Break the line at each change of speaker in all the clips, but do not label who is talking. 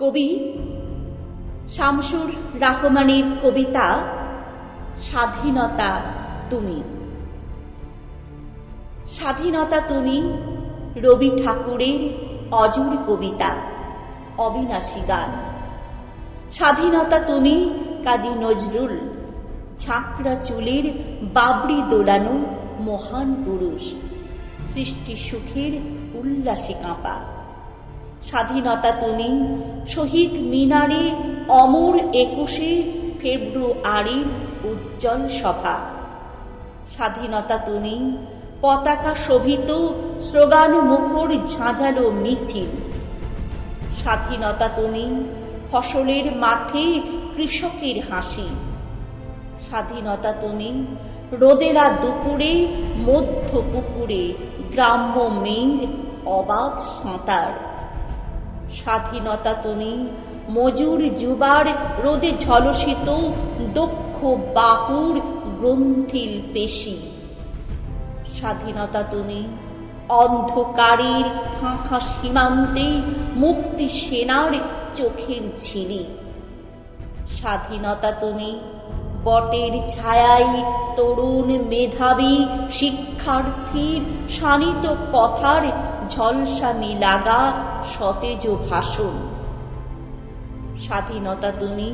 কবি শামসুর রাহমানের কবিতা স্বাধীনতা তুমি। স্বাধীনতা তুমি রবি ঠাকুরের অজর কবিতা, অবিনাশী গান। স্বাধীনতা তুমি কাজী নজরুল ঝাঁকড়া চুলের বাবরি দোলানো মহান পুরুষ, সৃষ্টি সুখের উল্লাসে কাঁপা। স্বাধীনতা তুমি শহীদ মিনারে অমর একুশে ফেব্রুয়ারির উজ্জ্বল সভা। স্বাধীনতা তুমি পতাকা শোভিত, স্লোগান মুখর ঝাঁঝালো মিছিল। স্বাধীনতা তুমি ফসলের মাঠে কৃষকের হাসি। স্বাধীনতা তুমি রোদেলা দুপুরে, মধ্য পুকুরে, গ্রাম্য মেয়ের অবাধ সাঁতার। স্বাধীনতা তুমি। মজুর যুবার রোদে ঝলসিত দক্ষ বাহুর গ্রন্থিল পেশি। স্বাধীনতা তুমি। অন্ধকারের ফাঁকা সীমান্তে মুক্তি সেনার চোখের ঝিলি। স্বাধীনতা তুমি। বটের ছায়াই তরুণ মেধাবী শিক্ষার্থীর শানিত কথার ঝলসানি লাগা সতেজ ভাষণ। স্বাধীনতা তুমি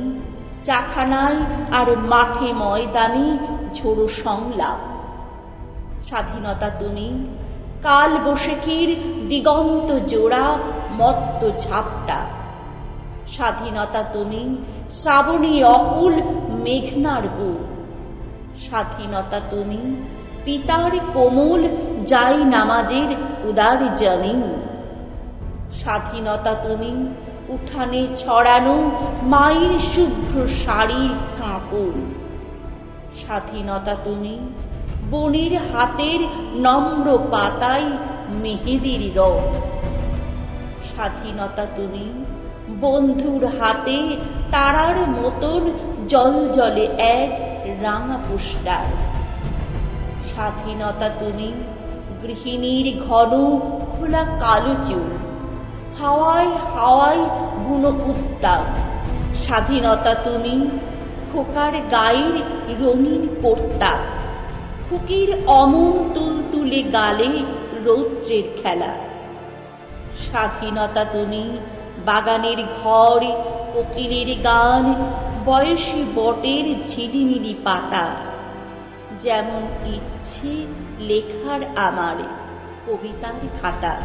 চাখানায় আর মাঠে ময়দানে ঝোড়ো সংলাপ। স্বাধীনতা তুমি কাল বসেখির দিগন্ত জোড়া মত্ত ঝাপটা। স্বাধীনতা তুমি, শ্রাবণী অকুল মেঘনার বুক স্বাধীনতা তুমি, পিতার কোমল যাই নামাজের উদার জামিন স্বাধীনতা তুমি, উঠানে ছড়ানো মায়ের শুভ্র শাড়ির কাঁপড়। স্বাধীনতা তুমি, বনের হাতের নম্র পাতায় মেহেদির রং। স্বাধীনতা তুমি বন্ধুর হাতে তারার মতন জল জলে এক রাঙা পোস্টার। স্বাধীনতা তুমি গৃহিণীর ঘন খোলা কালো চুল, হাওয়ায় হাওয়ায় বুনো উত্তাপ স্বাধীনতা তুমি খোকার গায়ের রঙিন কর্তা, খুকির অমন তুলতুলে গালে রৌদ্রের খেলা। স্বাধীনতা তুমি বাগানের ঘর কোকিলের গান বয়সী বটের ঝিলিমিলি পাতা। যেমন ইচ্ছে লেখার আমার কবিতার খাতা।